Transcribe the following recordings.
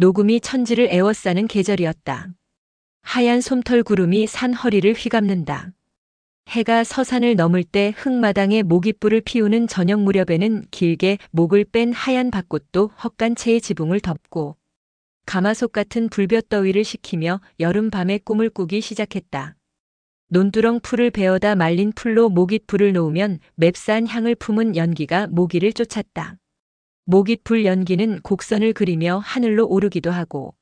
녹음이 천지를 애워싸는 계절이었다. 하얀 솜털 구름이 산 허리를 휘감는다. 해가 서산을 넘을 때 흙마당에 모깃불을 피우는 저녁 무렵에는 길게 목을 뺀 하얀 밭꽃도 헛간 채의 지붕을 덮고 가마솥 같은 불볕 더위를 식히며 여름밤의 꿈을 꾸기 시작했다. 논두렁 풀을 베어다 말린 풀로 모깃불을 놓으면 맵싼 향을 품은 연기가 모기를 쫓았다. 모깃불 연기는 곡선을 그리며 하늘로 오르기도 하고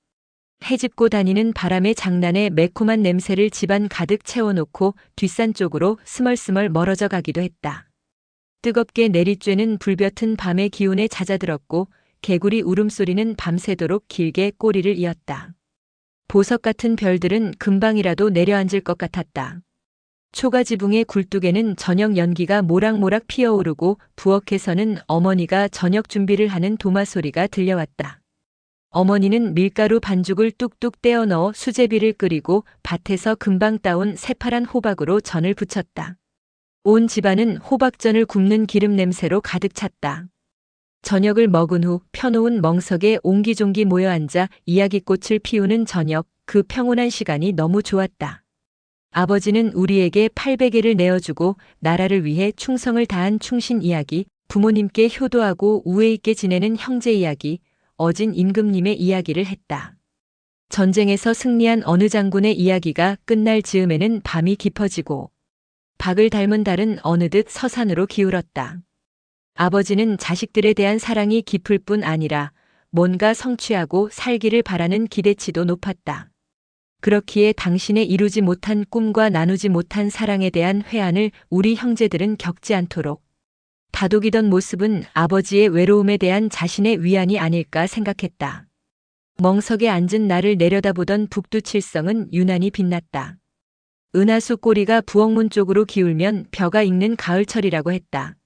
해집고 다니는 바람의 장난에 매콤한 냄새를 집안 가득 채워놓고 뒷산 쪽으로 스멀스멀 멀어져 가기도 했다. 뜨겁게 내리쬐는 불볕은 밤의 기운에 잦아들었고 개구리 울음소리는 밤새도록 길게 꼬리를 이었다. 보석 같은 별들은 금방이라도 내려앉을 것 같았다. 초가 지붕의 굴뚝에는 저녁 연기가 모락모락 피어오르고 부엌에서는 어머니가 저녁 준비를 하는 도마 소리가 들려왔다. 어머니는 밀가루 반죽을 뚝뚝 떼어 넣어 수제비를 끓이고 밭에서 금방 따온 새파란 호박으로 전을 부쳤다. 온 집안은 호박전을 굽는 기름 냄새로 가득 찼다. 저녁을 먹은 후 펴놓은 멍석에 옹기종기 모여 앉아 이야기꽃을 피우는 저녁, 그 평온한 시간이 너무 좋았다. 아버지는 우리에게 800개를 내어주고 나라를 위해 충성을 다한 충신 이야기, 부모님께 효도하고 우애 있게 지내는 형제 이야기, 어진 임금님의 이야기를 했다. 전쟁에서 승리한 어느 장군의 이야기가 끝날 즈음에는 밤이 깊어지고 박을 닮은 달은 어느덧 서산으로 기울었다. 아버지는 자식들에 대한 사랑이 깊을 뿐 아니라 뭔가 성취하고 살기를 바라는 기대치도 높았다. 그렇기에 당신의 이루지 못한 꿈과 나누지 못한 사랑에 대한 회한을 우리 형제들은 겪지 않도록 다독이던 모습은 아버지의 외로움에 대한 자신의 위안이 아닐까 생각했다. 멍석에 앉은 나를 내려다보던 북두칠성은 유난히 빛났다. 은하수 꼬리가 부엌문 쪽으로 기울면 벼가 익는 가을철이라고 했다.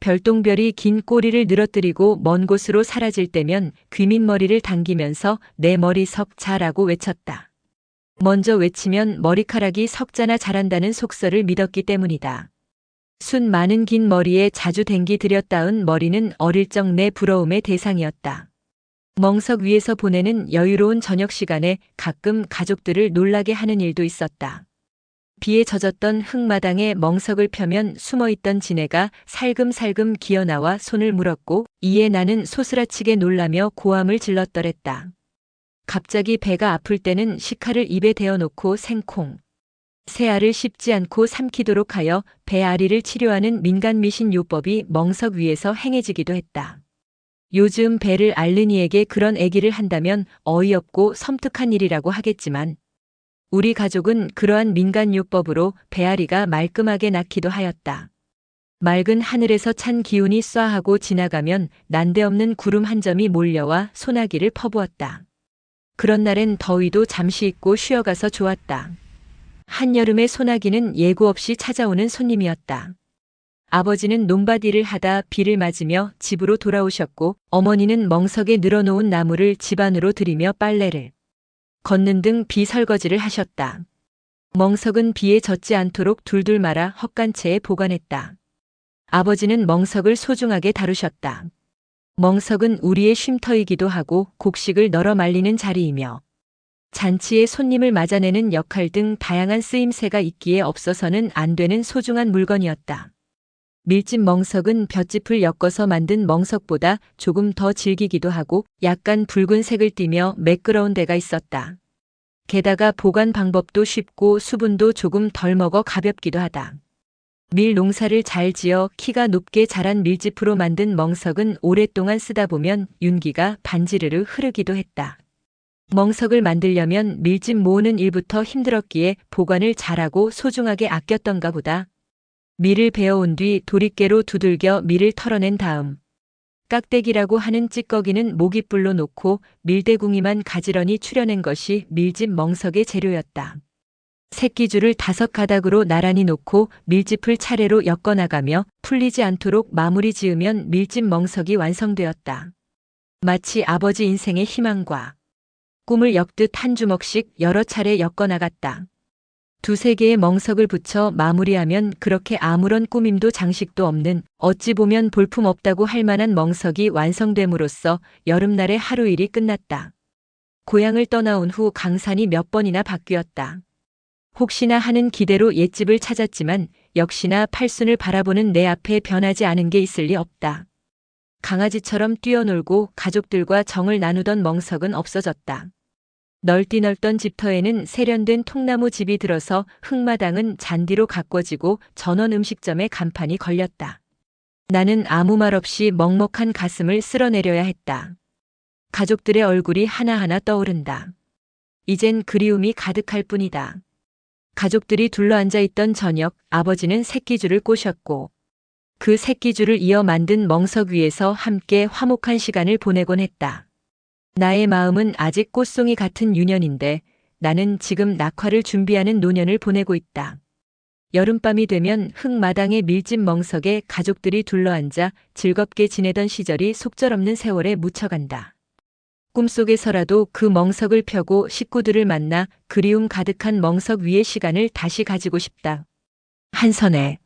별똥별이 긴 꼬리를 늘어뜨리고 먼 곳으로 사라질 때면 귀밑머리를 당기면서 내 머리 석 자라고 외쳤다. 먼저 외치면 머리카락이 석자나 자란다는 속설을 믿었기 때문이다. 순 많은 긴 머리에 자주 댕기 들였다은 머리는 어릴 적 내 부러움의 대상이었다. 멍석 위에서 보내는 여유로운 저녁 시간에 가끔 가족들을 놀라게 하는 일도 있었다. 비에 젖었던 흙마당에 멍석을 펴면 숨어있던 지네가 살금살금 기어나와 손을 물었고 이에 나는 소스라치게 놀라며 고함을 질렀더랬다. 갑자기 배가 아플 때는 식칼을 입에 대어놓고 생콩, 새알을 씹지 않고 삼키도록 하여 배앓이를 치료하는 민간미신 요법이 멍석 위에서 행해지기도 했다. 요즘 배를 앓는 이에게 그런 애기를 한다면 어이없고 섬뜩한 일이라고 하겠지만 우리 가족은 그러한 민간요법으로 배앓이가 말끔하게 낫기도 하였다. 맑은 하늘에서 찬 기운이 쏴하고 지나가면 난데없는 구름 한 점이 몰려와 소나기를 퍼부었다. 그런 날엔 더위도 잠시 잊고 쉬어가서 좋았다. 한여름의 소나기는 예고 없이 찾아오는 손님이었다. 아버지는 일을 하다 비를 맞으며 집으로 돌아오셨고 어머니는 멍석에 늘어놓은 나무를 집 안으로 들이며 빨래를 걷는 등 비설거지를 하셨다. 멍석은 비에 젖지 않도록 둘둘 말아 헛간채에 보관했다. 아버지는 멍석을 소중하게 다루셨다. 멍석은 우리의 쉼터이기도 하고 곡식을 널어 말리는 자리이며 잔치에 손님을 맞아내는 역할 등 다양한 쓰임새가 있기에 없어서는 안 되는 소중한 물건이었다. 밀집 멍석은 볏짚을 엮어서 만든 멍석보다 조금 더 질기기도 하고 약간 붉은색을 띠며 매끄러운 데가 있었다. 게다가 보관 방법도 쉽고 수분도 조금 덜 먹어 가볍기도 하다. 밀 농사를 잘 지어 키가 높게 자란 밀짚으로 만든 멍석은 오랫동안 쓰다 보면 윤기가 반지르르 흐르기도 했다. 멍석을 만들려면 밀집 모으는 일부터 힘들었기에 보관을 잘하고 소중하게 아꼈던가 보다. 밀을 베어온 뒤 도리깨로 두들겨 밀을 털어낸 다음 깍대기라고 하는 찌꺼기는 모깃불로 놓고 밀대궁이만 가지런히 추려낸 것이 밀집 멍석의 재료였다. 새끼줄을 다섯 가닥으로 나란히 놓고 밀짚을 차례로 엮어나가며 풀리지 않도록 마무리 지으면 밀집 멍석이 완성되었다. 마치 아버지 인생의 희망과 꿈을 엮듯 한 주먹씩 여러 차례 엮어나갔다. 두세 개의 멍석을 붙여 마무리하면 그렇게 아무런 꾸밈도 장식도 없는 어찌 보면 볼품 없다고 할 만한 멍석이 완성됨으로써 여름날의 하루 일이 끝났다. 고향을 떠나온 후 강산이 몇 번이나 바뀌었다. 혹시나 하는 기대로 옛집을 찾았지만 역시나 팔순을 바라보는 내 앞에 변하지 않은 게 있을 리 없다. 강아지처럼 뛰어놀고 가족들과 정을 나누던 멍석은 없어졌다. 널뛰 넓던 집터에는 세련된 통나무 집이 들어서 흙마당은 잔디로 가꿔지고 전원 음식점에 간판이 걸렸다. 나는 아무 말 없이 먹먹한 가슴을 쓸어내려야 했다. 가족들의 얼굴이 하나하나 떠오른다. 이젠 그리움이 가득할 뿐이다. 가족들이 둘러앉아 있던 저녁 아버지는 새끼줄을 꼬셨고 그 새끼줄을 이어 만든 멍석 위에서 함께 화목한 시간을 보내곤 했다. 나의 마음은 아직 꽃송이 같은 유년인데 나는 지금 낙화를 준비하는 노년을 보내고 있다. 여름밤이 되면 흙마당의 밀집 멍석에 가족들이 둘러앉아 즐겁게 지내던 시절이 속절없는 세월에 묻혀간다. 꿈속에서라도 그 멍석을 펴고 식구들을 만나 그리움 가득한 멍석 위의 시간을 다시 가지고 싶다. 한선에